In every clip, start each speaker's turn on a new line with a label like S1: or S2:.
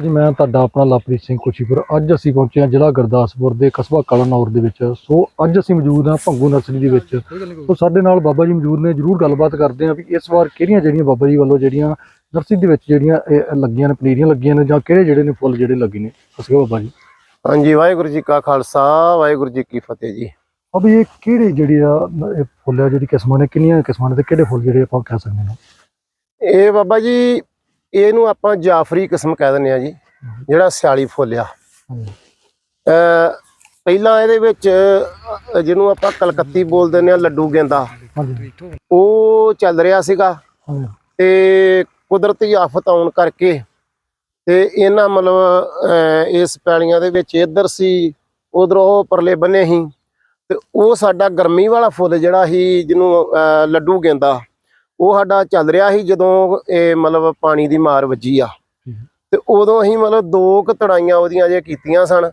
S1: ਜੀ ਮੈਂ ਤੁਹਾਡਾ ਆਪਣਾ ਲਵਪ੍ਰੀਤ ਸਿੰਘ ਕੋਚੀਪੁਰ ਅੱਜ ਅਸੀਂ ਪਹੁੰਚੇ ਹਾਂ ਜ਼ਿਲ੍ਹਾ ਗੁਰਦਾਸਪੁਰ ਦੇ ਕਸਬਾ ਕਲਾਨੌਰ ਦੇ ਵਿੱਚ। ਸੋ ਅੱਜ ਅਸੀਂ ਮੌਜੂਦ ਹਾਂ ਭੰਗੂ ਨਰਸਰੀ ਦੇ ਵਿੱਚ। ਸੋ ਸਾਡੇ ਨਾਲ ਬਾਬਾ ਜੀ ਮੌਜੂਦ ਨੇ ਜਰੂਰ ਗੱਲਬਾਤ ਕਰਦੇ ਹਾਂ ਵੀ ਇਸ ਵਾਰ ਕਿਹੜੀਆਂ ਜਿਹੜੀਆਂ ਬਾਬਾ ਜੀ ਵੱਲੋਂ ਜਿਹੜੀਆਂ ਨਰਸਰੀ ਦੇ ਵਿੱਚ ਜਿਹੜੀਆਂ ਲੱਗੀਆਂ ਨੇ ਪਨੀਰੀਆਂ ਲੱਗੀਆਂ ਨੇ ਜਾਂ ਕਿਹੜੇ ਜਿਹੜੇ ਨੇ ਫੁੱਲ ਜਿਹੜੇ ਲੱਗੇ ਨੇ। ਅਸੀਂ ਬਾਬਾ ਜੀ।
S2: ਹਾਂਜੀ ਵਾਹਿਗੁਰੂ ਜੀ ਕਾ ਖਾਲਸਾ ਵਾਹਿਗੁਰੂ ਜੀ ਕੀ ਫਤਿਹ ਜੀ।
S1: ਅਬ ਇਹ ਕਿਹੜੇ ਜਿਹੜੇ ਆ ਇਹ ਫੁੱਲ ਆ ਜਿਹੜੀ ਕਿਸਮਾਂ ਨੇ ਕਿੰਨੀਆਂ ਕਿਸਮਾਂ ਨੇ ਤੇ ਕਿਹੜੇ ਫੁੱਲ ਜਿਹੜੇ ਆਪਾਂ ਕਹਿ ਸਕਦੇ ਹਾਂ
S2: ਇਹ ਬਾਬਾ ਜੀ ਇਹਨੂੰ ਆਪਾਂ ਜਾਫਰੀ ਕਿਸਮ ਕਹਿ ਦਿੰਦੇ ਆ ਜੀ, ਜਿਹੜਾ ਸਿਆਲੀ ਫੁੱਲ ਆ। ਪਹਿਲਾਂ ਇਹਦੇ ਵਿੱਚ ਜਿਹਨੂੰ ਆਪਾਂ ਕਲਕੱਤੀ ਬੋਲ ਦਿੰਦੇ ਆ ਲੱਡੂ ਗੇਂਦਾ। ਉਹ ਚੱਲ ਰਿਹਾ ਸੀਗਾ।
S1: ਹਾਂਜੀ
S2: ਤੇ ਕੁਦਰਤੀ ਆਫਤ ਆਉਣ ਕਰਕੇ ਤੇ ਇਹਨਾਂ ਮਤਲਬ ਇਸ ਪੈਲੀਆਂ ਦੇ ਵਿੱਚ ਇੱਧਰ ਸੀ, ਉਧਰੋਂ ਉਹ ਪਰਲੇ ਬੰਨੇ ਸੀ। ਤੇ ਉਹ ਸਾਡਾ ਗਰਮੀ ਵਾਲਾ ਫੁੱਲ ਜਿਹੜਾ ਸੀ, ਜਿਹਨੂੰ ਲੱਡੂ ਗੇਂਦਾ। ਉਹ ਸਾਡਾ ਚੱਲ ਰਿਹਾ ਸੀ ਜਦੋਂ ਇਹ ਮਤਲਬ ਪਾਣੀ ਦੀ ਮਾਰ ਵੱਜੀ ਆ। ਤੇ ਉਦੋਂ ਅਸੀਂ ਮਤਲਬ ਦੋ ਕੁ ਤੜਾਈਆਂ ਉਹਦੀਆਂ ਜੇ ਕੀਤੀਆਂ ਸਨ।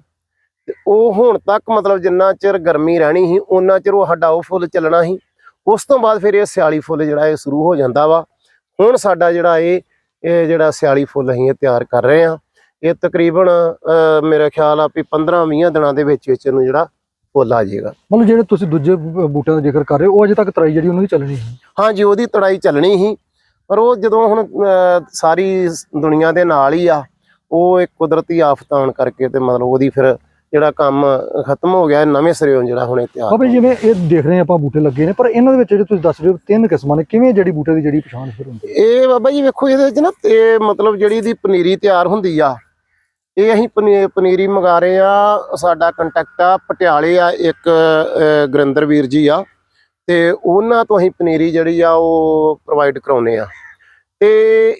S2: ਤੇ ਉਹ ਹੁਣ ਤੱਕ ਮਤਲਬ ਜਿੰਨਾ ਚਿਰ ਗਰਮੀ ਰਹਿਣੀ ਸੀ ਉਹਨਾਂ ਚਿਰ ਉਹ ਸਾਡਾ ਉਹ ਫੁੱਲ ਚੱਲਣਾ ਸੀ। ਉਸ ਤੋਂ ਬਾਅਦ ਫਿਰ ਇਹ ਸਿਆਲੀ ਫੁੱਲ ਜਿਹੜਾ ਇਹ ਸ਼ੁਰੂ ਹੋ ਜਾਂਦਾ ਵਾ। ਹੁਣ ਸਾਡਾ ਜਿਹੜਾ ਇਹ ਇਹ ਜਿਹੜਾ ਸਿਆਲੀ ਫੁੱਲ ਅਸੀਂ ਇਹ ਤਿਆਰ ਕਰ ਰਹੇ ਹਾਂ। ਇਹ ਤਕਰੀਬਨ ਮੇਰੇ ਖਿਆਲ ਆ ਵੀ 15-20 ਦਿਨਾਂ ਦੇ ਵਿੱਚ ਵਿੱਚ ਇਹਨੂੰ ਜਿਹੜਾ ਫੁੱਲ ਆ ਜਾਏਗਾ।
S1: ਮਤਲਬ ਜਿਹੜੇ ਤੁਸੀਂ ਦੂਜੇ ਬੂਟਿਆਂ ਦਾ ਜ਼ਿਕਰ ਕਰ ਰਹੇ ਹੋ ਉਹ ਅਜੇ ਤੱਕ ਤਰਾਈ ਜਿਹੜੀ ਉਹਨਾਂ ਦੀ ਚੱਲਣੀ ਹੈ
S2: ਹਾਂਜੀ ਉਹਦੀ ਤੜਾਈ ਚੱਲਣੀ ਸੀ। ਪਰ ਉਹ ਜਦੋਂ ਹੁਣ ਅਹ, ਸਾਰੀ ਸ- ਦੁਨੀਆ ਦੇ ਨਾਲ ਹੀ ਆ ਉਹ ਇੱਕ ਕੁਦਰਤੀ ਆਫਤ ਆਉਣ ਕਰਕੇ ਤੇ ਮਤਲਬ ਉਹਦੀ ਫਿਰ ਜਿਹੜਾ ਕੰਮ ਖਤਮ ਹੋ ਗਿਆ ਨਵੇਂ ਸਿਰਿਓਂ ਜਿਹੜਾ ਹੁਣ ਤਿਆਰ
S1: ਬਾਬਾ ਜੀ, ਜਿਵੇਂ ਇਹ ਦੇਖ ਰਹੇ ਹਾਂ ਆਪਾਂ ਬੂਟੇ ਲੱਗੇ ਨੇ ਪਰ ਇਹਨਾਂ ਦੇ ਵਿੱਚ ਜਿਹੜੇ ਤੁਸੀਂ ਦੱਸ ਰਹੇ ਹੋ ਤਿੰਨ ਕਿਸਮਾਂ ਨੇ ਕਿਵੇਂ ਜਿਹੜੀ ਬੂਟੇ ਦੀ ਜਿਹੜੀ ਪਛਾਣ ਫਿਰ ਹੁੰਦੀ
S2: ਇਹ ਬਾਬਾ ਜੀ ਵੇਖੋ ਇਹਦੇ ਵਿੱਚ ਨਾ ਇਹ ਮਤਲਬ ਜਿਹੜੀ ਇਹਦੀ ਪਨੀਰੀ ਤਿਆਰ ਹੁੰਦੀ ਆ ਇਹ ਅਸੀਂ ਪਨੀ- ਪਨੀਰੀ ਮੰਗਾ ਰਹੇ ਆ ਸਾਡਾ ਕੰਟੈਕਟ ਆ ਪਟਿਆਲੇ ਆ ਇੱਕ ਗੁਰਿੰਦਰ ਵੀਰ ਜੀ ਆ ਤੇ ਉਹਨਾਂ ਤੋਂ ਅਸੀਂ ਪਨੀਰੀ ਜਿਹੜੀ ਆ ਉਹ ਪ੍ਰੋਵਾਈਡ ਕਰਾਉਨੇ ਆ। ਤੇ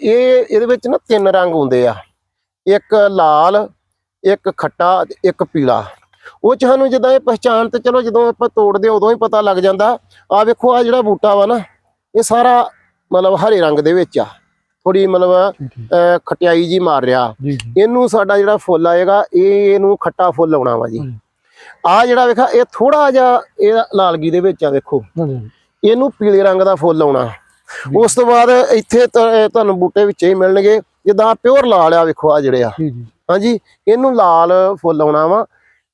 S2: ਇਹ ਇਹਦੇ ਵਿੱਚ ਨਾ ਤਿੰਨ ਰੰਗ ਹੁੰਦੇ ਆ। ਇੱਕ ਲਾਲ ਇੱਕ ਖੱਟਾ ਤੇ ਇੱਕ ਪੀਲਾ। ਉਹ ਚ ਸਾਨੂੰ ਜਿੱਦਾਂ ਇਹ ਪਛਾਣ ਤੇ ਚਲੋ ਜਦੋਂ ਆਪਾਂ ਤੋੜਦੇ ਹਾਂ, ਉਦੋਂ ਹੀ ਪਤਾ ਲੱਗ ਜਾਂਦਾ। ਆ ਵੇਖੋ ਆ ਜਿਹੜਾ ਬੂਟਾ ਵਾ ਨਾ ਇਹ ਸਾਰਾ ਮਤਲਬ ਹਰੇ ਰੰਗ ਦੇ ਵਿੱਚ ਆ। ਥੋੜੀ ਮਤਲਬ ਖਟਿਆਈ ਜੀ ਮਾਰ ਰਿਹਾ। ਇਹਨੂੰ ਸਾਡਾ ਜਿਹੜਾ ਫੁੱਲ ਆਏਗਾ ਇਹ ਇਹਨੂੰ ਖੱਟਾ ਫੁੱਲ ਆਉਣਾ ਵਾ ਜੀ। ਆ ਜਿਹੜਾ ਵੇਖਾ ਇਹ ਥੋੜਾ ਜਿਹਾ ਇਹ ਲਾਲਗੀ ਦੇ ਵਿੱਚ ਆ ਵੇਖੋ। ਇਹਨੂੰ ਪੀਲੇ ਰੰਗ ਦਾ ਫੁੱਲ ਆਉਣਾ। ਉਸ ਤੋਂ ਬਾਅਦ ਇੱਥੇ ਤੁਹਾਨੂੰ ਬੂਟੇ ਵਿੱਚ ਹੀ ਮਿਲਣਗੇ ਜਿੱਦਾਂ ਪਿਓਰ ਲਾਲ ਆ ਵੇਖੋ ਆ ਜਿਹੜੇ ਆ। ਹਾਂਜੀ ਇਹਨੂੰ ਲਾਲ ਫੁੱਲ ਆਉਣਾ ਵਾ।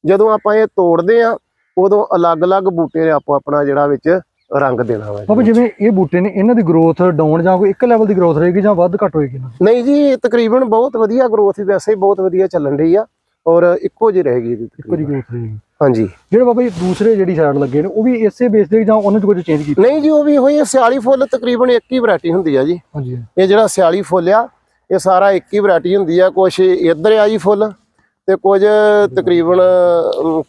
S2: ਜਦੋਂ ਆਪਾਂ ਇਹ ਤੋੜਦੇ ਆ ਉਦੋਂ ਅਲੱਗ-ਅਲੱਗ ਬੂਟੇ ਦੇ ਆਪੋ ਆਪਣਾ ਜਿਹੜਾ ਵਿੱਚ ਰੰਗ ਦੇਣਾ ਵਾ।
S1: ਬਾਬਾ ਜਿਵੇਂ ਇਹ ਬੂਟੇ ਨੇ ਇਹਨਾਂ ਦੀ ਗਰੋਥ ਡਾਊਨ ਜਾਂ ਕੋਈ ਇੱਕ ਲੈਵਲ ਦੀ ਗਰੋਥ ਰਹੇਗੀ ਜਾਂ ਵੱਧ ਘੱਟ ਹੋਏਗੀ?
S2: ਨਹੀਂ ਜੀ ਤਕਰੀਬਨ ਬਹੁਤ ਵਧੀਆ ਗਰੋਥ ਵੈਸੇ ਹੀ ਬਹੁਤ ਵਧੀਆ ਚੱਲਣ ਰਹੀ ਆ ਔਰ ਇੱਕੋ ਜਿਹੀ ਰਹੇਗੀ ਇਹਦੀ
S1: ਇੱਕੋ ਜਿਹੀ। ਗਰੋਥ ਰਹੇਗੀ
S2: ਹਾਂਜੀ
S1: ਜਿਹੜੇ ਬਾਬਾ ਜੀ ਦੂਸਰੇ ਜਿਹੜੀ ਸਾਈਡ ਲੱਗੇ ਨੇ ਉਹ ਵੀ ਇਸੇ ਬੇਸ ਦੇ ਜਾਂ ਉਹਨਾਂ ਚ ਕੁਝ ਚੇਂਜ ਕੀਤਾ
S2: ਨਹੀਂ ਜੀ ਉਹ ਵੀ ਹੋਈ ਸਿਆਲੀ ਫੁੱਲ ਤਕਰੀਬਨ ਇੱਕ ਹੀ ਵੈਰਾਈਟੀ ਹੁੰਦੀ ਆ ਜੀ
S1: ਹਾਂਜੀ
S2: ਇਹ ਜਿਹੜਾ ਸਿਆਲੀ ਫੁੱਲ ਆ ਇਹ ਸਾਰਾ ਇੱਕ ਹੀ ਵੈਰਾਈਟੀ ਹੁੰਦੀ ਆ ਕੁਛ ਇੱਧਰ ਆ ਜੀ ਫੁੱਲ ਤੇ ਕੁਝ ਤਕਰੀਬਨ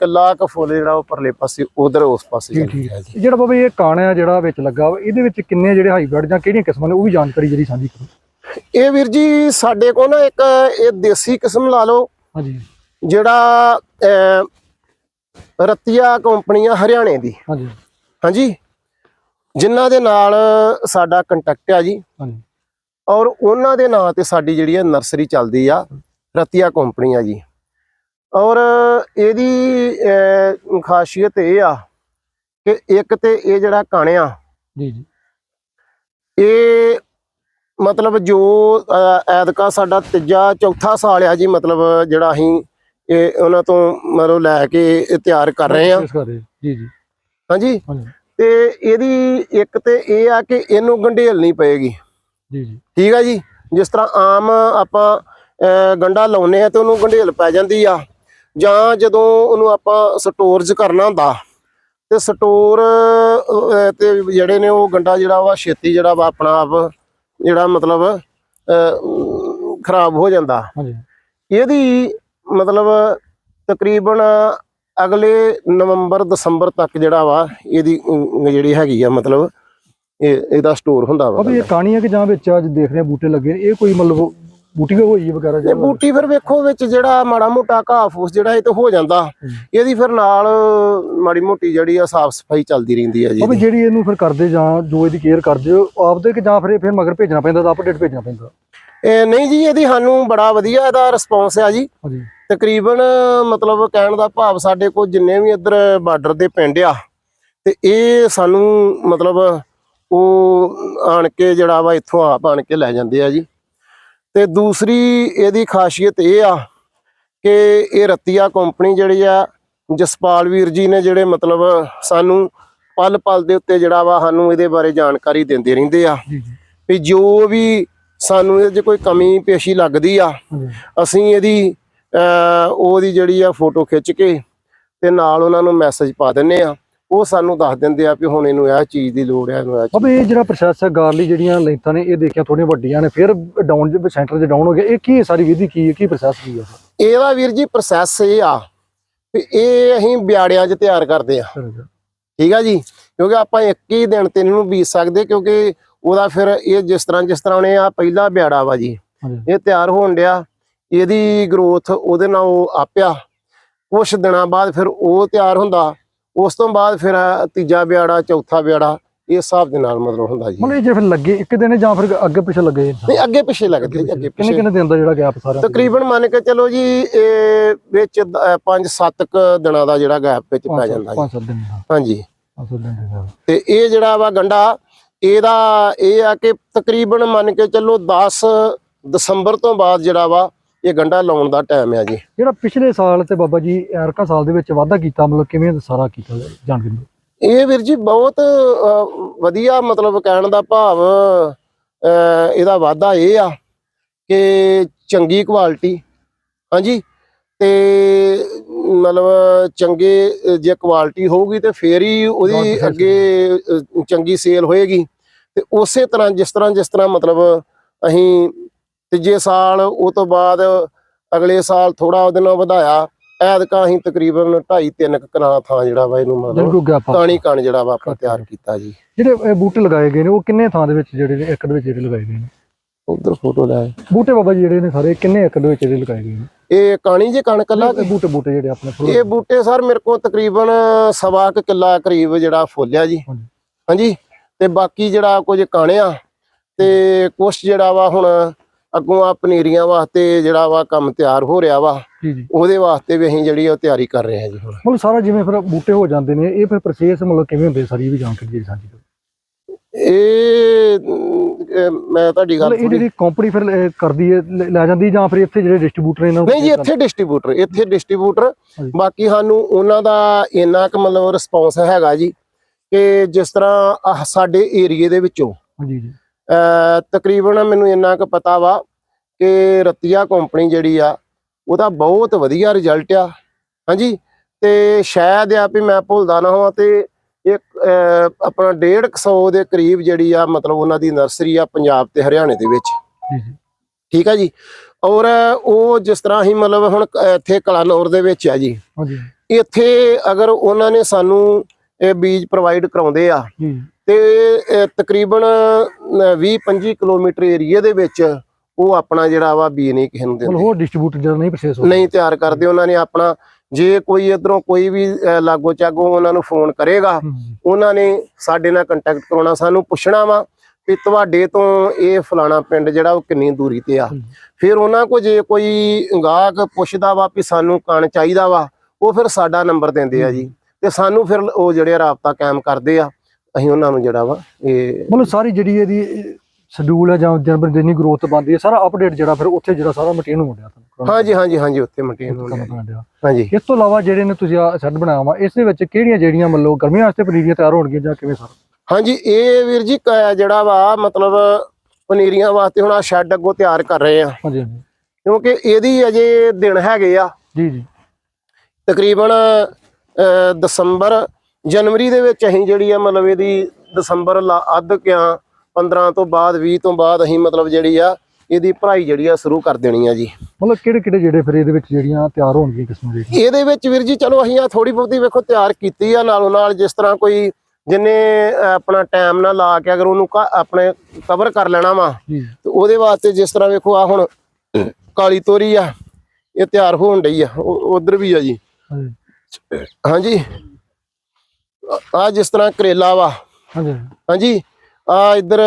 S2: ਕਿੱਲਾ ਕ ਫੁੱਲ ਜਿਹੜਾ ਉਹ ਪਰਲੇ ਪਾਸੇ ਉਧਰ ਉਸ ਪਾਸੇ
S1: ਠੀਕ
S2: ਜੀ।
S1: ਜਿਹੜਾ ਬਾਬਾ ਇਹ ਕਾਣਾ ਜਿਹੜਾ ਵਿੱਚ ਲੱਗਾ ਇਹਦੇ ਵਿੱਚ ਕਿੰਨੇ ਜਿਹੜੇ ਹਾਈਬ੍ਰਿਡ ਜਾਂ ਕਿਹੜੀਆਂ ਕਿਸਮਾਂ ਨੇ ਉਹ ਵੀ ਜਾਣਕਾਰੀ ਜਿਹੜੀ ਸਾਂਝੀ ਕਰੋ।
S2: ਇਹ ਵੀਰ ਜੀ ਸਾਡੇ ਕੋਲ ਨਾ ਇੱਕ ਇਹ ਦੇਸੀ ਕਿਸਮ ਲਾ ਲਓ।
S1: ਹਾਂਜੀ।
S2: ਜਿਹੜਾ ਰਤੀਆ ਕੰਪਨੀ ਆ ਹਰਿਆਣੇ ਦੀ।
S1: ਹਾਂਜੀ।
S2: ਹਾਂਜੀ। ਜਿਨ੍ਹਾਂ ਦੇ ਨਾਲ ਸਾਡਾ ਕੰਟੈਕਟ ਆ ਜੀ।
S1: ਹਾਂਜੀ।
S2: ਔਰ ਉਹਨਾਂ ਦੇ ਨਾਂ ਤੇ ਸਾਡੀ ਜਿਹੜੀ ਹੈ ਨਰਸਰੀ ਚੱਲਦੀ ਆ ਰਤੀਆ ਕੰਪਨੀ ਆ ਜੀ। ਔਰ ਇਹਦੀ ਖਾਸੀਅਤ ਇਹ ਆ ਕਿ ਇੱਕ ਤੇ ਇਹ ਜਿਹੜਾ ਕਣਿਆ
S1: ਜੀ ਜੀ।
S2: ਇਹ ਮਤਲਬ ਜੋ ਐਤਕਾ ਸਾਡਾ ਤੀਜਾ ਚੌਥਾ ਸਾਲ ਆ ਜੀ ਮਤਲਬ ਜਿਹੜਾ ਅਸੀਂ ਇਹ ਉਹਨਾਂ ਤੋਂ ਮਤਲਬ ਲੈ ਕੇ ਇਹ ਤਿਆਰ ਕਰ ਰਹੇ ਆ।
S1: ਜੀ ਜੀ।
S2: ਹਾਂਜੀ? ਤੇ ਇਹਦੀ ਇੱਕ ਤੇ ਇਹ ਆ ਕਿ ਇਹਨੂੰ ਗੰਢੇਲ ਨਹੀਂ ਪਏਗੀ।
S1: ਜੀ ਜੀ।
S2: ਠੀਕ ਆ ਜੀ? ਜਿਸ ਤਰ੍ਹਾਂ ਆਮ ਆਪਾਂ ਗੰਢਾ ਲਾਉਨੇ ਆ ਤੇ ਉਹਨੂੰ ਗੰਢੇਲ ਪੈ ਜਾਂਦੀ ਆ। ਜਾਂ ਜਦੋਂ ਉਹਨੂੰ ਆਪਾਂ ਸਟੋਰਜ ਕਰਨਾ ਹੁੰਦਾ ਤੇ ਸਟੋਰ ਤੇ ਜਿਹੜੇ ਨੇ ਉਹ ਗੰਢਾ ਜਿਹੜਾ ਵਾ ਛੇਤੀ ਜਿਹੜਾ ਵਾ ਆਪਣਾ ਆਪ ਜਿਹੜਾ ਮਤਲਬ ਖਰਾਬ ਹੋ ਜਾਂਦਾ।
S1: ਹਾਂਜੀ।
S2: ਇਹਦੀ ਮਤਲਬ ਤਕਰੀਬਨ ਅਗਲੇ ਨਵੰਬਰ ਦਸੰਬਰ ਤੱਕ ਜਿਹੜਾ ਵਾ ਇਹਦੀ ਜਿਹੜੀ ਹੈਗੀ ਆ ਮਤਲਬ ਇਹ ਇਹਦਾ ਸਟੋਰ ਹੁੰਦਾ ਵਾ।
S1: ਬਾਬਾ ਇਹ ਕਾਣੀ ਹੈ ਕਿ ਜਾਂ ਵਿੱਚ ਅੱਜ ਦੇਖ ਰਹੇ ਬੂਟੇ ਲੱਗੇ ਇਹ ਕੋਈ ਮਤਲਬ ਬੂਟੀ ਹੋਈ ਵਗੈਰਾ ਜਾਂ
S2: ਬੂਟੀ ਫਿਰ ਵੇਖੋ ਵਿੱਚ ਜਿਹੜਾ ਮਾੜਾ ਮੋਟਾ ਘਾਹ ਫੂਸ ਜਿਹੜਾ ਇਹ ਤੇ ਹੋ ਜਾਂਦਾ। ਇਹਦੀ ਫਿਰ ਨਾਲ ਮਾੜੀ ਮੋਟੀ ਜਿਹੜੀ ਆ ਸਾਫ਼ ਸਫ਼ਾਈ ਚੱਲਦੀ ਰਹਿੰਦੀ ਆ ਜੀ ਇਹਦੀ।
S1: ਜਿਹੜੀ ਇਹਨੂੰ ਫਿਰ ਕਰਦੇ ਜਾਂ ਜੋ ਇਹਦੀ ਕੇਅਰ ਕਰਦੇ ਹੋ ਆਪਦੇ ਕਿ ਜਾਂ ਫਿਰ ਫਿਰ ਮਗਰ ਭੇਜਣਾ ਪੈਂਦਾ ਤਾਂ ਅਪਡੇਟ ਭੇਜਣਾ ਪੈਂਦਾ?
S2: ਇਹ ਨਹੀਂ ਜੀ ਇਹਦੀ ਸਾਨੂੰ ਬੜਾ ਵਧੀਆ ਇਹਦਾ ਰਿਸਪੌਂਸ ਆ ਜੀ। ਤਕਰੀਬਨ ਮਤਲਬ ਕਹਿਣ ਦਾ ਭਾਵ ਸਾਡੇ ਕੋਲ ਜਿੰਨੇ ਵੀ ਇੱਧਰ ਬਾਰਡਰ ਦੇ ਪਿੰਡ ਆ ਤੇ ਇਹ ਸਾਨੂੰ ਮਤਲਬ ਉਹ ਆਣ ਕੇ ਜਿਹੜਾ ਵਾ ਇੱਥੋਂ ਆਪ ਆਣ ਕੇ ਲੈ ਜਾਂਦੇ ਆ ਜੀ। ਤੇ ਦੂਸਰੀ ਇਹਦੀ ਖਾਸੀਅਤ ਇਹ ਆ ਕਿ ਇਹ ਰਤੀਆ ਕੰਪਨੀ ਜਿਹੜੀ ਆ ਜਸਪਾਲ ਵੀਰ ਜੀ ਨੇ ਜਿਹੜੇ ਮਤਲਬ ਸਾਨੂੰ ਪਲ ਪਲ ਦੇ ਉੱਤੇ ਜਿਹੜਾ ਵਾ ਸਾਨੂੰ ਇਹਦੇ ਬਾਰੇ ਜਾਣਕਾਰੀ ਦਿੰਦੇ ਰਹਿੰਦੇ ਆ।
S1: ਜੀ ਜੀ।
S2: ਵੀ ਜੋ ਵੀ ਸਾਨੂੰ ਇਹ 'ਚ ਕੋਈ ਕਮੀ ਪੇਸ਼ੀ ਲੱਗਦੀ ਆ ਅਸੀਂ ਇਹਦੀ ਉਹਦੀ ਜਿਹੜੀ ਆ ਫੋਟੋ ਖਿੱਚ ਕੇ ਤੇ ਨਾਲ ਉਹਨਾਂ ਨੂੰ ਮੈਸੇਜ ਪਾ ਦਿੰਨੇ ਆ। ਉਹ ਸਾਨੂੰ ਦੱਸ ਦਿੰਦੇ ਆ ਵੀ ਹੁਣ ਇਹਨੂੰ ਇਹ ਚੀਜ਼ ਦੀ ਲੋੜ ਆ ਇਹਨੂੰ ਇਹ ਚੀਜ਼-
S1: ਅਬ ਇਹ ਜਿਹੜਾ ਪ੍ਰੋਸੈਸ ਹੈ ਗਾਰਲੀ ਜਿਹੜੀਆਂ ਲੈਂਥਾਂ ਨੇ ਇਹ ਦੇਖਿਆ ਥੋੜੀਆਂ ਵੱਡੀਆਂ ਨੇ ਫਿਰ ਡਾਊਨ ਜੇ ਸੈਂਟਰ 'ਚ ਡਾਊਨ ਹੋ ਗਿਆ। ਇਹ ਕੀ ਹੈ ਸਾਰੀ ਵਿਧੀ ਕੀ ਹੈ ਕੀ ਪ੍ਰੋਸੈਸ ਕੀ ਹੈ
S2: ਇਹਦਾ ਵੀਰ ਜੀ ਪ੍ਰੋਸੈਸ ਇਹ ਆ ਵੀ ਇਹ ਅਸੀਂ ਬਿਆੜਿਆਂ 'ਚ ਤਿਆਰ ਕਰਦੇ ਆ। ਠੀਕ ਆ ਜੀ? ਕਿਉਂਕਿ ਆਪਾਂ ਇੱਕ ਹੀ ਦਿਨ ਤੇ ਇਹਨੂੰ ਬੀਜ ਸਕਦੇ ਕਿਉਂਕਿ ਉਹਦਾ ਫਿਰ ਇਹ ਜਿਸ ਤਰ੍ਹਾਂ ਜਿਸ ਤਰ੍ਹਾਂ ਉਹਨੇ ਆ ਪਹਿਲਾ ਬਿਆੜਾ ਵਾ ਜੀ
S1: ਹਾਂਜੀ।
S2: ਇਹ ਤਿਆਰ ਹੋਣ ਡਿਆ। ਇਹਦੀ ਗਰੋਥ ਉਹਦੇ ਨਾਲ ਉਹ ਆਪਿਆ। ਕੁਛ ਦਿਨਾਂ ਬਾਅਦ ਫਿਰ ਉਹ ਤਿਆਰ ਹੁੰਦਾ। ਉਸ ਤੋਂ ਬਾਅਦ ਫਿਰ ਤੀਜਾ ਬਿਆੜਾ ਚੌਥਾ ਬਿਆੜਾ ਇਸ ਹਿਸਾਬ ਦੇ ਨਾਲ ਮਤਲਬ ਹੁੰਦਾ ਜੀ।
S1: ਮਤਲਬ ਜੇ ਫਿਰ ਲੱਗੇ ਇੱਕ ਦਿਨ ਜਾਂ ਫਿਰ ਅੱਗੇ ਪਿੱਛੇ ਲੱਗੇ
S2: ਨਹੀਂ ਅੱਗੇ ਪਿੱਛੇ ਲੱਗਦੇ ਅੱਗੇ ਪਿੱਛੇ।
S1: ਕਿੰਨੇ ਦਿਨ ਦਾ ਜਿਹੜਾ ਗੈਪ ਸਾਰਾ?
S2: ਤਕਰੀਬਨ ਮੰਨ ਕੇ ਚਲੋ ਜੀ ਇਹ ਵਿੱਚ 5-7 ਦਿਨਾਂ ਦਾ ਜਿਹੜਾ ਗੈਪ ਵਿੱਚ ਪੈ ਜਾਂਦਾ ਜੀ।
S1: ਪੰਜ ਸੱਤ ਦਿਨ ਦਾ।
S2: ਹਾਂਜੀ।
S1: ਪੰਜ ਸੱਤ ਦਿਨ ਦਾ
S2: ਤੇ ਇਹ ਜਿਹੜਾ ਵਾ ਗੰਡਾ ਇਹਦਾ ਇਹ ਆ ਕਿ ਤਕਰੀਬਨ ਮੰਨ ਕੇ ਚੱਲੋ 10 ਦਸੰਬਰ ਤੋਂ ਬਾਅਦ ਜਿਹੜਾ ਵਾ ਇਹ ਗੰਡਾ ਲਾਉਣ ਦਾ ਟਾਈਮ ਆ ਜੀ।
S1: ਜਿਹੜਾ ਪਿਛਲੇ ਸਾਲ ਤੇ ਬਾਬਾ ਜੀ ਐਰਕਾ ਸਾਲ ਦੇ ਵਿੱਚ ਵਾਧਾ ਕੀਤਾ ਮਤਲਬ ਕਿਵੇਂ ਸਾਰਾ ਕੀਤਾ ਜਾਣਕਾਰੀ ਦਿਓ।
S2: ਇਹ ਵੀਰ ਜੀ ਬਹੁਤ ਵਧੀਆ ਮਤਲਬ ਕਹਿਣ ਦਾ ਭਾਵ ਇਹਦਾ ਵਾਧਾ ਇਹ ਆ ਕਿ ਚੰਗੀ ਕੁਆਲਿਟੀ ਹਾਂਜੀ ਤੇ ਮਤਲਬ ਚੰਗੇ ਜੇ ਕੁਆਲਿਟੀ ਹੋਊਗੀ ਤੇ ਫੇਰ ਹੀ ਉਹਦੀ ਅੱਗੇ ਚੰਗੀ ਸੇਲ ਹੋਏਗੀ। ਤੇ ਉਸੇ ਤਰ੍ਹਾਂ ਜਿਸ ਤਰ੍ਹਾਂ ਜਿਸ ਤਰ੍ਹਾਂ ਮਤਲਬ ਅਸੀਂ ਤੀਜੇ ਸਾਲ ਉਹ ਤੋਂ ਬਾਅਦ ਅਗਲੇ ਸਾਲ ਥੋੜਾ ਉਹਦੇ ਨਾਲ ਵਧਾਇਆ। ਐਤਕਾਂ ਅਸੀਂ ਤਕਰੀਬਨ 2.5 3 ਕਨਾਲ ਥਾਂ ਜਿਹੜਾ ਵਾ ਇਹਨੂੰ ਮਤਲਬ
S1: ਆ।
S2: ਕਾਣੀ ਜਿਹੜਾ ਵਾ ਆਪਾਂ ਤਿਆਰ ਕੀਤਾ ਜੀ।
S1: ਜਿਹੜੇ ਬੂਟੇ ਲਗਾਏ ਗਏ ਨੇ ਉਹ ਕਿੰਨੇ ਥਾਂ ਦੇ ਵਿੱਚ ਜਿਹੜੇ ਏਕੜ ਵਿੱਚ ਜਿਹੜੇ ਲਗਾਏ ਗਏ ਨੇ?
S2: ਉਧਰ ਫੋਟੋ ਲੈ।
S1: ਬੂਟੇ ਬਾਬਾ ਜੀ ਜਿਹੜੇ ਨੇ ਸਾਰੇ ਕਿੰਨੇ ਏਕੜ ਦੇ ਵਿੱਚ ਜਿਹੜੇ ਲਗਾਏ ਗਏ ਨੇ?
S2: ਇਹ ਕਾਣੀ ਜੇ ਕਣ ਕੱਲਾ
S1: ਇਹ ਬੂਟੇ ਬੂਟੇ ਜਿਹੜੇ ਆਪਣੇ
S2: ਇਹ ਬੂਟੇ ਸਰ ਮੇਰੇ ਕੋਲ ਤਕਰੀਬਨ ਸਵਾ ਕੁ ਕਿੱਲਾ ਕਰੀਬ ਜਿਹੜਾ ਫੁੱਲਿਆ ਜੀ।
S1: ਹਾਂਜੀ।
S2: ਤੇ ਬਾਕੀ ਜਿਹੜਾ ਕੁਝ ਕਾਣਿਆ ਤੇ ਕੁਛ ਜਿਹੜਾ ਵਾ ਹੁਣ ਅੱਗੋਂ ਆ ਪਨੀਰੀਆਂ ਵਾਸਤੇ ਜਿਹੜਾ ਵਾ ਕੰਮ ਤਿਆਰ ਹੋ ਰਿਹਾ ਵਾ ਉਹਦੇ ਵਾਸਤੇ ਵੀ ਅਸੀਂ ਜਿਹੜੀ ਉਹ ਤਿਆਰੀ ਕਰ ਰਹੇ ਹਾਂ ਜੀ ਹੁਣ।
S1: ਮਤਲਬ ਸਾਰਾ ਜਿਵੇਂ ਫਿਰ ਬੂਟੇ ਹੋ ਜਾਂਦੇ ਨੇ ਇਹ ਫਿਰ ਪ੍ਰੋਸੈਸ ਮਤਲਬ ਕਿਵੇਂ ਹੁੰਦੇ ਸਾਰੀ ਇਹ ਵੀ ਜਾਣਕਾਰੀ ਜਿਹੜੀ ਸਾਂਝੀ ਕਰੋ।
S2: ਇਹ ਮੈਂ ਤੁਹਾਡੀ ਗੱਲ
S1: ਇਹ ਜਿਹੜੀ ਕੰਪਨੀ ਫਿਰ ਕਰਦੀ ਹੈ ਲੈ ਜਾਂਦੀ ਜਾਂ ਫਿਰ ਇੱਥੇ ਜਿਹੜੇ ਡਿਸਟ੍ਰੀਬਿਊਟਰ ਇਹਨਾਂ ਨੂੰ
S2: ਨਹੀਂ ਜੀ ਇੱਥੇ ਡਿਸਟ੍ਰੀਬਿਊਟਰ ਇੱਥੇ ਡਿਸਟ੍ਰੀਬਿਊਟਰ। ਬਾਕੀ ਸਾਨੂੰ ਉਹਨਾਂ ਦਾ ਇੰਨਾ ਕੁ ਮਤਲਬ ਰਿਸਪੌਂਸ ਹੈਗਾ ਜੀ ਕਿ ਜਿਸ ਤਰ੍ਹਾਂ ਸਾਡੇ ਏਰੀਏ ਦੇ ਵਿੱਚੋਂ
S1: ਜੀ ਜੀ।
S2: ਤਕਰੀਬਨ ਮੈਨੂੰ ਇੰਨਾ ਕੁ ਪਤਾ ਵਾ ਕਿ ਰਤੀਆ ਕੰਪਨੀ ਜਿਹੜੀ ਆ ਉਹਦਾ ਬਹੁਤ ਵਧੀਆ ਰਿਜ਼ਲਟ ਆ। ਹਾਂਜੀ? ਤੇ ਸ਼ਾਇਦ ਆ ਵੀ ਮੈਂ ਭੁੱਲਦਾ ਨਾ ਹਾਂ ਤੇ ਇੱਕ ਆਪਣਾ 150 ਦੇ ਕਰੀਬ ਜਿਹੜੀ ਆ ਮਤਲਬ ਉਹਨਾਂ ਦੀ ਨਰਸਰੀ ਆ ਪੰਜਾਬ ਤੇ ਹਰਿਆਣੇ ਦੇ ਵਿੱਚ। ਠੀਕ ਆ ਜੀ? ਔਰ ਉਹ ਜਿਸ ਤਰ੍ਹਾਂ ਹੀ ਮਤਲਬ ਹੁਣ ਇੱਥੇ ਕਲਾਨੌਰ ਦੇ ਵਿੱਚ ਆ ਜੀ।
S1: ਹਾਂਜੀ।
S2: ਇੱਥੇ ਅਗਰ ਉਹਨਾਂ ਨੇ ਸਾਨੂੰ ਇਹ ਬੀਜ ਪ੍ਰੋਵਾਈਡ ਕਰਾਉਂਦੇ ਆ ਤੇ ਤਕਰੀਬਨ 20-25 ਕਿਲੋਮੀਟਰ ਏਰੀਆ ਦੇ ਵਿੱਚ ਉਹ ਆਪਣਾ ਜਿਹੜਾ ਵਾ ਬੀ ਨਹੀਂ ਕਿਸੇ ਨੂੰ ਦਿੰਦੇ
S1: ਹੋਰ ਡਿਸਟ੍ਰੀਬਿਊਟਰ ਜਿਹੜਾ ਨਹੀਂ ਪ੍ਰੋਸੈਸ
S2: ਨਹੀਂ ਤਿਆਰ ਕਰਦੇ ਉਹਨਾਂ ਨੇ ਆਪਣਾ ਜੇ ਕੋਈ ਇਧਰੋਂ ਕੋਈ ਵੀ ਲਾਗੋ ਚਾਗੋ ਉਹਨਾਂ ਨੂੰ ਫੋਨ ਕਰੇਗਾ ਉਹਨਾਂ ਨੇ ਸਾਡੇ ਨਾਲ ਕੰਟੈਕਟ ਕਰਾਉਣਾ ਸਾਨੂੰ ਪੁੱਛਣਾ ਵਾ ਵੀ ਤੁਹਾਡੇ ਤੋਂ ਇਹ ਫਲਾਣਾ ਪਿੰਡ ਜਿਹੜਾ ਉਹ ਕਿੰਨੀ ਦੂਰੀ ਤੇ ਆ। ਫਿਰ ਉਹਨਾਂ ਕੋ ਜੇ ਕੋਈ ਗਾਹਕ ਪੁੱਛਦਾ ਵਾ ਵੀ ਸਾਨੂੰ ਕਣ ਚਾਹੀਦਾ ਵਾ ਉਹ ਫਿਰ ਸਾਡਾ ਨੰਬਰ ਦਿੰਦੇ ਆ ਜੀ। ਤੇ ਸਾਨੂੰ ਫਿਰ ਉਹ ਜਿਹੜੇ ਰਾਬਤਾ ਕਾਇਮ ਕਰਦੇ ਆ। ਅਸੀਂ ਉਹਨਾਂ ਨੂੰ ਜਿਹੜਾ ਵਾ ਇਹ
S1: ਮਤਲਬ ਸਾਰੀ ਜਿਹੜੀ ਇਹਦੀ ਸ਼ਡਿਊਲ ਹੈ ਜਾਂ ਜਨਵਰੀ ਜਿੰਨੀ ਗਰੋਥ ਬਣਦੀ ਹੈ ਸਾਰਾ ਅਪਡੇਟ ਜਿਹੜਾ ਫਿਰ ਉੱਥੇ ਜਿਹੜਾ ਸਾਰਾ ਮਟੀਰੀਅਲ ਹੋ ਗਿਆ ਤੁਹਾਨੂੰ
S2: ਹਾਂਜੀ ਹਾਂਜੀ ਹਾਂਜੀ ਉੱਥੇ ਮਟੀਰੀਅਲ ਹੋ
S1: ਕੰਮ
S2: ਗਿਆ ਜੀ।
S1: ਕਰਨ
S2: ਹਾਂਜੀ।
S1: ਇਸ ਤੋਂ ਇਲਾਵਾ ਜਿਹੜੇ ਨੇ ਤੁਸੀਂ ਆ ਸੈੱਟ ਬਣਾਇਆ ਵਾ ਇਸ ਦੇ ਵਿੱਚ ਕਿਹੜੀਆਂ ਜਿਹੜੀਆਂ ਮਤਲਬ ਗਰਮੀਆਂ ਵਾਸਤੇ ਪਨੀਰੀਆਂ ਤਿਆਰ ਹੋਣਗੀਆਂ ਜਾਂ ਕਿਵੇਂ ਸਰ?
S2: ਹਾਂਜੀ ਇਹ ਵੀਰ ਜੀ ਜਿਹੜਾ ਵਾ ਮਤਲਬ ਪਨੀਰੀਆਂ ਵਾਸਤੇ ਹੁਣ ਆ ਸ਼ੈੱਡ ਅੱਗੋਂ ਤਿਆਰ ਕਰ ਰਹੇ ਆ।
S1: ਹਾਂਜੀ
S2: ਕਿਉਂਕਿ ਇਹਦੀ ਅਜੇ ਦਿਨ ਹੈਗੇ ਆ।
S1: ਜੀ ਜੀ।
S2: ਤਕਰੀਬਨ ਦਸੰਬਰ ਜਨਵਰੀ ਦੇ ਵਿੱਚ ਅਸੀਂ ਜਿਹੜੀ ਆ ਮਤਲਬ ਇਹਦੀ ਦਸੰਬਰ ਅੱਧ ਕਿਆ 15 ਤੋਂ ਬਾਅਦ 20 ਤੋਂ ਬਾਅਦ ਅਸੀਂ ਮਤਲਬ ਜਿਹੜੀ ਆ ਇਹਦੀ ਭਰਾਈ ਜਿਹੜੀ ਆ ਸ਼ੁਰੂ ਕਰ ਦੇਣੀ ਆ ਜੀ।
S1: ਮਤਲਬ ਕਿਹੜੇ ਕਿਹੜੇ ਜਿਹੜੇ ਫਿਰ ਇਹਦੇ ਵਿੱਚ ਜਿਹੜੀਆਂ ਤਿਆਰ ਹੋਣਗੀਆਂ ਕਿਸਮ ਦੇ?
S2: ਇਹਦੇ ਵਿੱਚ ਵੀਰ ਜੀ ਚਲੋ ਅਸੀਂ ਆ ਥੋੜੀ ਬਹੁਤੀ ਵੇਖੋ ਤਿਆਰ ਕੀਤੀ ਆ ਨਾਲੋਂ ਨਾਲ ਜਿਸ ਤਰ੍ਹਾਂ ਕੋਈ ਜਿੰਨੇ ਆਪਣਾ ਟਾਈਮ ਨਾਲ ਲਾ ਕੇ ਅਗਰ ਉਹਨੂੰ ਆਪਣੇ ਕਵਰ ਕਰ ਲੈਣਾ ਵਾ ਤੇ ਉਹਦੇ ਵਾਸਤੇ ਜਿਸ ਤਰ੍ਹਾਂ ਵੇਖੋ ਆ ਹੁਣ ਕਾਲੀ ਤੋਰੀ ਆ ਇਹ ਤਿਆਰ ਹੋਣ ਡਈ ਆ ਉਧਰ ਵੀ ਆ ਜੀ।
S1: ਹਾਂਜੀ।
S2: ਆ ਜਿਸ ਤਰ੍ਹਾਂ ਕਰੇਲਾ ਵਾ।
S1: ਹਾਂਜੀ।
S2: ਹਾਂਜੀ ਆ ਇੱਧਰ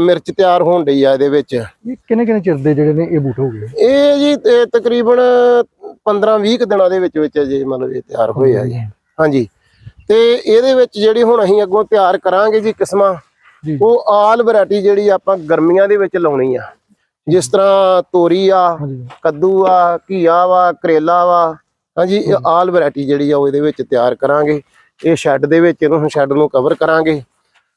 S2: ਮਿਰਚ ਤਿਆਰ ਹੋਣ ਡਈ ਆ ਇਹਦੇ ਵਿੱਚ।
S1: ਇਹ ਕਿੰਨੇ ਕਿੰਨੇ ਚਿਰ ਦੇ ਜਿਹੜੇ ਨੇ ਇਹ ਬੂਟ ਹੋ ਗਏ?
S2: ਇਹ ਜੀ ਤਕਰੀਬਨ 15-20 ਕੁ ਦਿਨਾਂ ਦੇ ਵਿੱਚ ਵਿੱਚ ਜੇ ਮਤਲਬ ਇਹ ਤਿਆਰ ਹੋਏ ਆ ਜੀ। ਹਾਂਜੀ। ਤੇ ਇਹਦੇ ਵਿੱਚ ਜਿਹੜੀ ਹੁਣ ਅਸੀਂ ਅੱਗੋਂ ਤਿਆਰ ਕਰਾਂਗੇ ਜੀ ਕਿਸਮਾਂ ਉਹ ਆਲ ਵੈਰਾਈਟੀ ਜਿਹੜੀ ਆਪਾਂ ਗਰਮੀਆਂ ਦੇ ਵਿੱਚ ਲਾਉਣੀ ਆ। ਜਿਸ ਤਰ੍ਹਾਂ ਤੋਰੀ ਆ ਕੱਦੂ ਆ ਘੀਆ ਵਾ ਕਰੇਲਾ ਵਾ। ਹਾਂਜੀ ਇਹ ਆਲ ਵੈਰਾਈਟੀ ਜਿਹੜੀ ਆ ਉਹ ਇਹਦੇ ਵਿੱਚ ਤਿਆਰ ਕਰਾਂਗੇ। ਇਹ ਸ਼ੈੱਡ ਦੇ ਵਿੱਚ ਇਹਨੂੰ ਸ਼ੈੱਡ ਨੂੰ ਕਵਰ ਕਰਾਂਗੇ।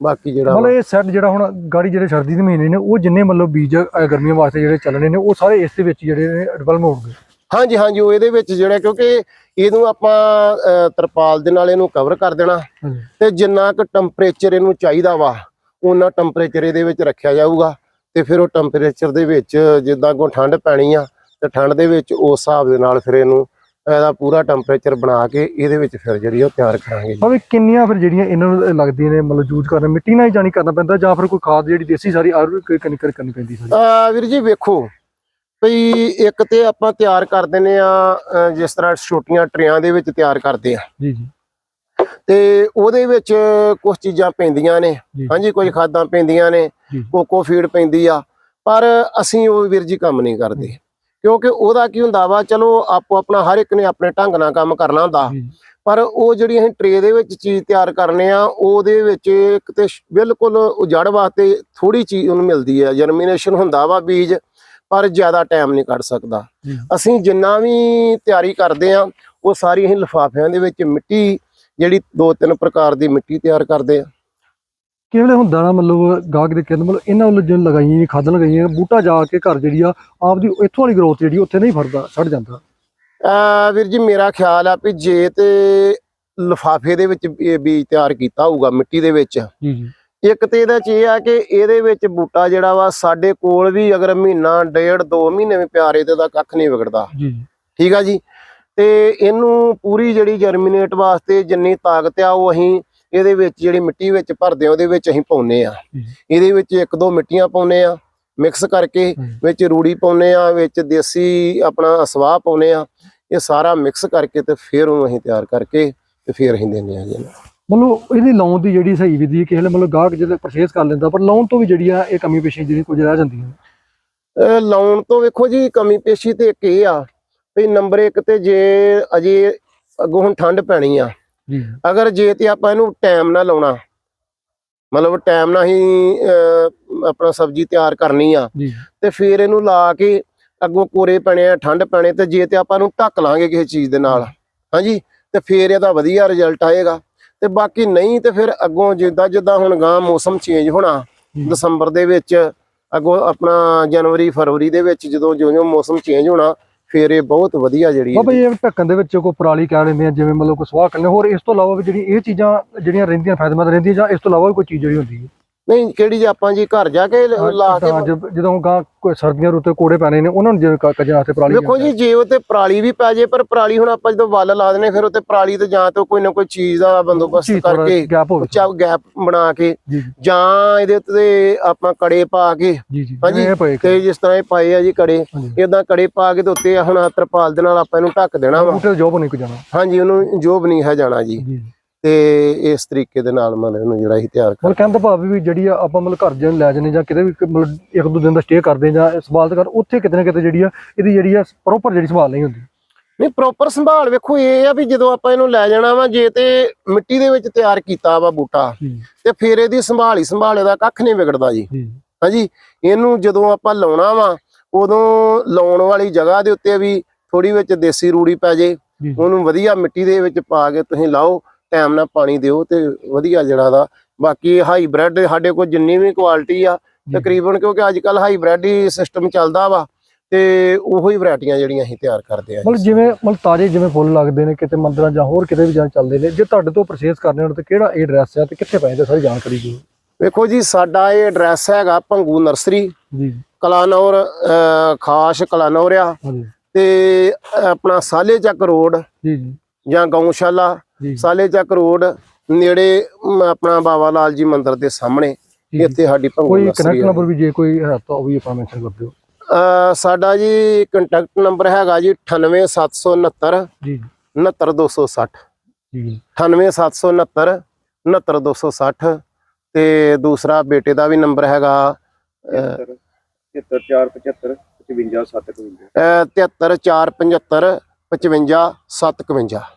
S2: ਬਾਕੀ ਜਿਹੜਾ
S1: ਮਤਲਬ ਇਹ ਸੈੱਟ ਜਿਹੜਾ ਹੁਣ ਗਾੜੀ ਜਿਹੜੇ ਸਰਦੀ ਦੇ ਮਹੀਨੇ ਨੇ ਉਹ ਜਿੰਨੇ ਮਤਲਬ ਬੀਜ ਗਰਮੀਆਂ ਵਾਸਤੇ ਜਿਹੜੇ ਚੱਲਣੇ ਨੇ ਉਹ ਸਾਰੇ ਇਸ ਦੇ ਵਿੱਚ ਜਿਹੜੇ ਨੇ ਡਿਵੈਲਪ ਹੋਣਗੇ।
S2: ਹਾਂਜੀ ਹਾਂਜੀ ਉਹ ਇਹਦੇ ਵਿੱਚ ਜਿਹੜਾ ਕਿਉਂਕਿ ਇਹਨੂੰ ਆਪਾਂ ਅਹ, ਤਰਪਾਲ ਦੇ ਨਾਲ ਇਹਨੂੰ ਕਵਰ ਕਰ ਦੇਣਾ।
S1: ਹਾਂਜੀ।
S2: ਤੇ ਜਿੰਨਾ ਕੁ ਟੈਂਪਰੇਚਰ ਇਹਨੂੰ ਚਾਹੀਦਾ ਵਾ ਉਹਨਾਂ ਟੈਂਪਰੇਚਰ ਇਹਦੇ ਵਿੱਚ ਰੱਖਿਆ ਜਾਊਗਾ। ਤੇ ਫਿਰ ਉਹ ਟੈਂਪਰੇਚਰ ਦੇ ਵਿੱਚ ਜਿੱਦਾਂ ਕੋ ਠੰਡ ਪੈਣੀ ਆ ਤੇ ਠੰਡ ਦੇ ਵਿੱਚ ਉਸ ਹਿਸਾਬ ਦੇ ਨਾਲ ਫਿਰ ਇਹਨੂੰ ਇਹਦਾ ਪੂਰਾ ਟੈਂਪਰੇਚਰ ਬਣਾ ਕੇ ਇਹਦੇ ਵਿੱਚ ਫਿਰ ਜਿਹੜੀ ਉਹ ਤਿਆਰ ਕਰਾਂਗੇ ਜੀ।
S1: ਭਾਵੇਂ ਕਿੰਨੀਆਂ ਫਿਰ ਜਿਹੜੀਆਂ ਇਹਨਾਂ ਨੂੰ ਲੱਗਦੀਆਂ ਨੇ ਮਤਲਬ ਯੂਜ਼ ਕਰਨਾ ਮਿੱਟੀ ਨਾਲ ਹੀ ਜਾਣੀ ਕਰਨਾ ਪੈਂਦਾ ਜਾਂ ਫਿਰ ਕੋਈ ਖਾਦ ਜਿਹੜੀ ਦੇਸੀ ਸਾਰੀ ਕਨਿਕਰ ਕਰਨੀ ਪੈਂਦੀ ਸਾਰੀ
S2: ਅਹ ਵੀਰ ਜੀ ਵੇਖੋ ਭਈ ਇੱਕ ਤੇ ਆਪਾਂ ਤਿਆਰ ਕਰ ਦਿੰਨੇ ਆ ਜਿਸ ਤਰ੍ਹਾਂ ਛੋਟੀਆਂ ਟਰੇਆਂ ਦੇ ਵਿੱਚ ਤਿਆਰ ਕਰਦੇ ਆ
S1: ਜੀ ਜੀ
S2: ਤੇ ਉਹਦੇ ਵਿੱਚ ਕੁਝ ਚੀਜ਼ਾਂ ਪੈਂਦੀਆਂ ਨੇ। ਹਾਂਜੀ ਕੁਝ ਖਾਦਾਂ ਪੈਂਦੀਆਂ ਨੇ। ਕੋਕੋ ਫੀਡ ਪੈਂਦੀ ਆ ਪਰ ਅਸੀਂ ਉਹ ਵੀਰ ਜੀ ਕੰਮ ਨਹੀਂ ਕਰਦੇ ਕਿਉਂਕਿ ਉਹਦਾ ਕੀ ਹੁੰਦਾ ਵਾ ਚਲੋ ਆਪੋ ਆਪਣਾ ਹਰ ਇੱਕ ਨੇ ਆਪਣੇ ਢੰਗ ਨਾਲ ਕੰਮ ਕਰਨਾ ਹੁੰਦਾ ਪਰ ਉਹ ਜਿਹੜੀ ਅਸੀਂ ਟਰੇ ਦੇ ਵਿੱਚ ਚੀਜ਼ ਤਿਆਰ ਕਰਨੇ ਆ ਉਹਦੇ ਵਿੱਚ ਇੱਕ ਤੇ ਬਿਲਕੁਲ ਉਜੜ ਵਾਸਤੇ ਥੋੜੀ ਚੀਜ਼ ਉਹਨੂੰ ਮਿਲਦੀ ਹੈ ਜਰਮੀਨੇਸ਼ਨ ਹੁੰਦਾ ਵਾ ਬੀਜ ਪਰ ਜ਼ਿਆਦਾ ਟਾਈਮ ਨਹੀਂ ਕੱਢ ਸਕਦਾ। ਅਸੀਂ ਜਿੰਨਾ ਵੀ ਤਿਆਰੀ ਕਰਦੇ ਆ ਉਹ ਸਾਰੀ ਅਸੀਂ ਲਿਫਾਫਿਆਂ ਦੇ ਵਿੱਚ ਮਿੱਟੀ ਜਿਹੜੀ ਦੋ ਤਿੰਨ ਪ੍ਰਕਾਰ ਦੀ ਮਿੱਟੀ ਤਿਆਰ ਕਰਦੇ ਆ।
S1: ਕਿਹੜੇ ਹੁੰਦਾ ਨਾ ਮਤਲਬ ਗਾਹਕ ਦੇ ਕਹਿੰਦੇ ਮਤਲਬ ਇਹਨਾਂ ਵੱਲੋਂ ਜਿਵੇਂ ਲਗਾਈਆਂ ਖਾਦਾਂ ਲਗਾਈਆਂ ਬੂਟਾ ਜਾ ਕੇ ਘਰ ਜਿਹੜੀ ਆ ਆਪਦੀ ਇੱਥੋਂ ਵਾਲੀ ਗਰੋਥ ਜਿਹੜੀ ਉੱਥੇ ਨਹੀਂ ਫੜਦਾ ਛੱਡ ਜਾਂਦਾ।
S2: ਅਹ ਵੀਰ ਜੀ ਮੇਰਾ ਖਿਆਲ ਆ ਵੀ ਜੇ ਤੇ ਲਿਫਾਫੇ ਦੇ ਵਿੱਚ ਬੀਜ ਤਿਆਰ ਕੀਤਾ ਹੋਊਗਾ ਮਿੱਟੀ ਦੇ ਵਿੱਚ।
S1: ਜੀ ਜੀ।
S2: ਇੱਕ ਤੇ ਇਹਦਾ ਚ ਇਹ ਆ ਕਿ ਇਹਦੇ ਵਿੱਚ ਬੂਟਾ ਜਿਹੜਾ ਵਾ ਸਾਡੇ ਕੋਲ ਵੀ ਅਗਰ ਮਹੀਨਾ ਡੇਢ ਦੋ ਮਹੀਨੇ ਵੀ ਪਿਆਰੇ ਤੇ ਦਾ ਕੱਖ ਨਹੀਂ ਵਿਗੜਦਾ।
S1: ਜੀ
S2: ਠੀਕ ਆ ਜੀ? ਤੇ ਇਹਨੂੰ ਪੂਰੀ ਜਿਹੜੀ ਜਰਮੀਨੇਟ ਵਾਸਤੇ ਜਿੰਨੀ ਤਾਕਤ ਆ ਉਹ ਅਸੀਂ ਇਹਦੇ ਵਿੱਚ ਜਿਹੜੀ ਮਿੱਟੀ ਵਿੱਚ ਭਰਦੇ ਆ ਉਹਦੇ ਵਿੱਚ ਅਸੀਂ ਪਾਉਨੇ ਆ। ਇਹਦੇ ਵਿੱਚ ਇੱਕ ਦੋ ਮਿੱਟੀਆਂ ਪਾਉਨੇ ਆ ਮਿਕਸ ਕਰਕੇ। ਵਿੱਚ ਰੂੜੀ ਪਾਉਨੇ ਆ ਵਿੱਚ ਦੇਸੀ ਆਪਣਾ ਸਵਾਹ ਪਾਉਨੇ ਆ ਇਹ ਸਾਰਾ ਮਿਕਸ ਕਰਕੇ ਤੇ ਫਿਰ ਉਹਨੂੰ ਅਸੀਂ ਤਿਆਰ ਕਰਕੇ ਤੇ ਫਿਰ ਅਸੀਂ ਦਿੰਦੇ ਆ ਜੀ।
S1: ਮਤਲਬ ਇਹਦੀ ਲਾਉਣ ਦੀ ਜਿਹੜੀ ਸਹੀ ਵਿਧੀ ਹੈ ਕਿਸੇ ਵੇਲੇ ਮਤਲਬ ਗਾਹਕ ਜਦੋਂ ਪਰਚੇਸ ਕਰ ਲੈਂਦਾ ਪਰ ਲਾਉਣ ਤੋਂ ਵੀ ਜਿਹੜੀ ਆ ਇਹ ਕਮੀ ਪੇਸ਼ੀ ਜਿਹੜੀ ਕੁਝ ਰਹਿ ਜਾਂਦੀਆਂ ਨੇ
S2: ਇਹ ਲਾਉਣ ਤੋਂ ਵੇਖੋ ਜੀ ਕਮੀ ਪੇਸ਼ੀ ਤੇ ਇੱਕ ਇਹ ਆ ਵੀ ਨੰਬਰ 1 ਤੇ ਜੇ ਅਜੇ ਅੱਗੋਂ ਹੁਣ ਠੰਡ ਪੈਣੀ ਆ
S1: ਜੀ।
S2: ਅਗਰ ਜੇ ਤੇ ਆਪਾਂ ਇਹਨੂੰ ਟਾਈਮ ਨਾਲ ਲਾਉਣਾ ਮਤਲਬ ਟਾਈਮ ਨਾਲ ਹੀ ਆਪਣਾ ਸਬਜ਼ੀ ਤਿਆਰ ਕਰਨੀ ਆ ਤੇ ਫਿਰ ਇਹਨੂੰ ਲਾ ਕੇ ਅੱਗੋਂ ਕੋਰੇ ਪੈਣੇ ਆ ਠੰਡ ਪੈਣੇ ਤੇ ਜੇ ਤੇ ਆਪਾਂ ਇਹਨੂੰ ਢੱਕ ਲਾਂਗੇ ਕਿਸੇ ਚੀਜ਼ ਦੇ ਨਾਲ ਹਾਂਜੀ ਤੇ ਫਿਰ ਇਹਦਾ ਵਧੀਆ ਰਿਜ਼ਲਟ ਆਏਗਾ। ਤੇ ਬਾਕੀ ਨਹੀਂ ਤੇ ਫਿਰ ਅੱਗੋਂ ਜਿੱਦਾਂ ਜਿੱਦਾਂ ਹੁਣ ਗਾਂ ਮੌਸਮ ਚੇਂਜ ਹੋਣਾ। ਦਸੰਬਰ ਦੇ ਵਿੱਚ ਅੱਗੋਂ ਆਪਣਾ ਜਨਵਰੀ ਫਰਵਰੀ ਦੇ ਵਿੱਚ ਜਦੋਂ ਜਿਉਂ-ਜਿਉਂ ਮੌਸਮ ਚੇਂਜ ਹੋਣਾ ਫਿਰ ਇਹ ਬਹੁਤ ਵਧੀਆ ਜਿਹੜੀ
S1: ਬਾਬਾ ਇਹ ਢੱਕਣ ਦੇ ਵਿੱਚ ਕੋਈ ਪਰਾਲੀ ਕਹਿ ਲੈਂਦੇ ਆ ਜਿਵੇਂ ਮਤਲਬ ਕੋਈ ਸਵਾਹ ਕਰਨੇ ਹੋਰ ਇਸ ਤੋਂ ਇਲਾਵਾ ਵੀ ਜਿਹੜੀ ਇਹ ਚੀਜ਼ਾਂ ਜਿਹੜੀਆਂ ਰਹਿੰਦੀਆਂ ਫਾਇਦੇਮੰਦ ਰਹਿੰਦੀਆਂ ਜਾਂ ਇਸ ਤੋਂ ਇਲਾਵਾ ਵੀ ਕੋਈ ਚੀਜ਼ ਜਿਹੜੀ ਹੁੰਦੀ ਹੈ?
S2: ਨਹੀਂ ਕਿਹੜੀ ਜੇ ਆਪਾਂ ਜੀ ਘਰ ਜਾ ਕੇ ਲ- ਕੇ
S1: ਜਦ- ਗਾਂ ਕੋਈ ਸਰਦੀਆਂ ਰੁੱਤੇ ਕੋੜੇ ਪੈਣੇ ਨੇ ਉਹਨਾਂ ਨੂੰ ਜਿਵੇਂ ਕੱਜਣ ਵਾਸਤੇ ਪਰਾਲੀ
S2: ਵੇਖੋ ਜੀ ਜੇ ਉਹ ਤੇ ਪਰਾਲੀ ਵੀ ਪੈ ਜੇ ਪਰ ਪਰਾਲੀ ਹੁਣ ਆਪਾਂ ਜਦੋਂ ਵੱਲ ਲਾ ਦਨੇ ਫਿਰ ਉਹ ਤੇ ਪਰਾਲੀ ਤੇ ਜਾਂ ਤਾਂ ਕੋਈ ਨਾ ਕੋਈ ਚੀਜ਼ ਦਾ ਬੰਦੋਬਸਤ ਕਰਕੇ ਉੱਚਾ ਗੈਪ ਬਣਾ ਕੇ
S1: ਜੀ
S2: ਇਹਦੇ ਉੱਤੇ ਆਪਾਂ ਕੜੇ ਪਾ ਕੇ ਹਾਂਜੀ, ਤੇ ਜਿਸ ਤਰ੍ਹਾਂ ਇਹ ਪਾਏ ਆ ਜੀ ਕੜੇ ਇਦਾਂ ਕੜੇ ਪਾ ਕੇ ਤੇ ਉੱਤੇ ਹੁਣ ਤਰਪਾਲ ਦੇ ਨਾਲ ਆਪਾਂ ਇਹਨੂੰ ਢੱਕ ਦੇਣਾ ਵਾ।
S1: ਜੋਬ ਨਹੀਂ ਕੋ ਜਾਣਾ।
S2: ਹਾਂਜੀ ਉਹਨੂੰ ਜੋਬ ਨਹੀਂ ਹੈ ਜਾਣਾ ਜੀ। ਤੇ ਇਸ ਤਰੀਕੇ ਦੇ ਨਾਲ ਮਤਲਬ ਇਹਨੂੰ ਜਿਹੜਾ ਅਸੀਂ ਤਿਆਰ ਕਰ
S1: ਮਤਲਬ ਕਹਿੰਦਾ ਭਾਵ ਵੀ ਜਿਹੜੀ ਆ ਆਪਾਂ ਮਤਲਬ ਘਰ ਜਨ ਲੈ ਜਾਂਦੇ ਜਾਂ ਕਿਤੇ ਵੀ ਮਤਲਬ ਇੱਕ ਦੋ ਦਿਨ ਦਾ ਸਟੇ ਕਰਦੇ ਜਾਂ ਸੰਭਾਲ ਕਰ ਉੱਥੇ ਕਿਤੇ ਨਾ ਕਿਤੇ ਜਿਹੜੀ ਆ ਇਹਦੀ ਜਿਹੜੀ ਆ ਪ੍ਰੋਪਰ ਜਿਹੜੀ ਸੰਭਾਲ ਨਹੀਂ ਹੁੰਦੀ।
S2: ਨਹੀਂ ਪ੍ਰੋਪਰ ਸੰਭਾਲ ਵੇਖੋ ਇਹ ਆ ਵੀ ਜਦੋਂ ਆਪਾਂ ਇਹਨੂੰ ਲੈ ਜਾਣਾ ਵਾ ਜੇ ਤੇ ਮਿੱਟੀ ਦੇ ਵਿੱਚ ਤਿਆਰ ਕੀਤਾ ਵਾ ਬੂਟਾ ਤੇ ਫਿਰ ਇਹਦੀ ਸੰਭਾਲ ਹੀ ਸੰਭਾਲ ਇਹਦਾ ਕੱਖ ਨਹੀਂ ਵਿਗੜਦਾ ਜੀ।
S1: ਜੀ।
S2: ਹਾਂਜੀ ਇਹਨੂੰ ਜਦੋਂ ਆਪਾਂ ਲਾਉਣਾ ਵਾ ਉਦੋਂ ਲਾਉਣ ਵਾਲੀ ਜਗ੍ਹਾ ਦੇ ਉੱਤੇ ਵੀ ਥੋੜੀ ਵਿੱਚ ਦੇਸੀ ਰੂੜੀ ਪੈ ਜੀ। ਉਹਨੂੰ ਵਧੀਆ ਮਿੱਟੀ ਦੇ ਵਿੱਚ ਪਾ ਕੇ ਤੁਸੀਂ ਲਾਓ ਟਾਈਮ ਨਾਲ ਪਾਣੀ ਦਿਓ ਤੇ ਵਧੀਆ ਜਿਹੜਾ ਦਾ। ਬਾਕੀ ਹਾਈਬ੍ਰਿਡ ਸਾਡੇ ਕੋਲ ਜਿੰਨੀ ਵੀ ਕੁਆਲਿਟੀ ਆ। ਤਕਰੀਬਨ ਕਿਉਂਕਿ ਅੱਜ ਕੱਲ ਹਾਈਬ੍ਰਿਡ ਹੀ ਸਿਸਟਮ ਚੱਲਦਾ ਵਾ ਤੇ ਉਹੋ ਹੀ ਵੈਰਾਈਟੀਆਂ ਜਿਹੜੀਆਂ ਅਸੀਂ ਤਿਆਰ ਕਰਦੇ ਆ
S1: ਮਤਲਬ ਜਿਵੇਂ ਮਤਲਬ ਤਾਜ਼ੇ ਜਿਵੇਂ ਫੁੱਲ ਲੱਗਦੇ ਨੇ ਕਿਤੇ ਮੰਦਰਾਂ ਜਾਂ ਹੋਰ ਕਿਤੇ ਵੀ ਜਾਂ ਚੱਲਦੇ ਨੇ ਜੇ ਤੁਹਾਡੇ ਤੋਂ ਪਰਚੇਸ ਕਰਨੇ ਹੋਣ ਤੇ ਕਿਹੜਾ ਇਹ ਐਡਰੈਸ ਹੈ ਤੇ ਕਿੱਥੇ ਪੈਂਦੇ ਸਾਰੀ ਜਾਣਕਾਰੀ ਦਿਓ।
S2: ਵੇਖੋ ਜੀ ਸਾਡਾ ਇਹ ਐਡਰੈਸ ਹੈਗਾ ਭੰਗੂ ਨਰਸਰੀ
S1: ਜੀ।
S2: ਕਲਾਨੌਰ ਖਾਸ ਕਲਾਨੌਰ ਆ ਤੇ ਆਪਣਾ ਸਾਲੇ ਚੱਕ ਰੋਡ
S1: ਜੀ ਜੀ।
S2: ਜਾਂ ਗਊਸ਼ਾਲਾ ਸਾਲੇ ਚੱਕ ਰੋਡ ਨੇੜੇ ਆਪਣਾ ਬਾਬਾ ਲਾਲ ਜੀ ਮੰਦਿਰ ਦੇ ਸਾਹਮਣੇ। ਇੱਥੇ ਸਾਡੀ ਭੰਗੂ
S1: ਕੋਈ ਕਨੈਕਟ। ਨੰਬਰ ਵੀ ਜੇ ਕੋਈ ਹੈ ਤਾਂ ਉਹ ਵੀ ਆਪਣਾ ਮੈਂਸ਼ਨ ਕਰ ਦਿਓ।
S2: ਅਹ ਸਾਡਾ ਜੀ ਕੰਟੈਕਟ ਨੰਬਰ ਹੈਗਾ ਜੀ 98769
S1: ਜੀ।
S2: 69260
S1: ਜੀ।
S2: 98769 69260 ਤੇ ਦੂਸਰਾ ਬੇਟੇ ਦਾ ਵੀ ਨੰਬਰ ਹੈਗਾ
S3: 7475 55751
S2: 73475 55751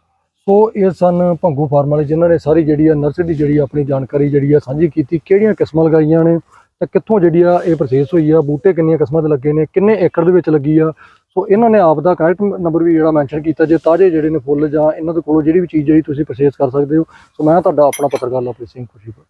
S1: ਸੋ ਇਹ ਸਨ ਭੰਗੂ ਫਾਰਮ ਵਾਲੇ ਜਿਨ੍ਹਾਂ ਨੇ ਸਾਰੀ ਜਿਹੜੀ ਆ ਨਰਸਰੀ ਦੀ ਜਿਹੜੀ ਆਪਣੀ ਜਾਣਕਾਰੀ ਜਿਹੜੀ ਆ ਸਾਂਝੀ ਕੀਤੀ, ਕਿਹੜੀਆਂ ਕਿਸਮਾਂ ਲਗਾਈਆਂ ਨੇ ਤਾਂ ਕਿੱਥੋਂ ਜਿਹੜੀ ਆ ਇਹ ਪ੍ਰੋਸੈਸ ਹੋਈ ਆ, ਬੂਟੇ ਕਿੰਨੀਆਂ ਕਿਸਮਾਂ ਦੇ ਲੱਗੇ ਨੇ, ਕਿੰਨੇ ਏਕੜ ਦੇ ਵਿੱਚ ਲੱਗੀ ਆ। ਸੋ ਇਹਨਾਂ ਨੇ ਆਪ ਦਾ ਕਨੈਕਟ ਨੰਬਰ ਵੀ ਜਿਹੜਾ ਮੈਂਸ਼ਨ ਕੀਤਾ, ਜੇ ਤਾਜ਼ੇ ਜਿਹੜੇ ਨੇ ਫੁੱਲ ਜਾਂ ਇਹਨਾਂ ਦੇ ਕੋਲੋਂ ਜਿਹੜੀ ਵੀ ਚੀਜ਼ ਜਿਹੜੀ ਤੁਸੀਂ ਪਰਚੇਸ ਕਰ ਸਕਦੇ ਹੋ। ਸੋ ਮੈਂ ਤੁਹਾਡਾ ਆਪਣਾ ਪੱਤਰਕਾਰ ਲਵਪ੍ਰੀਤ ਸਿੰਘ ਖੁਸ਼ੀਪੁਰ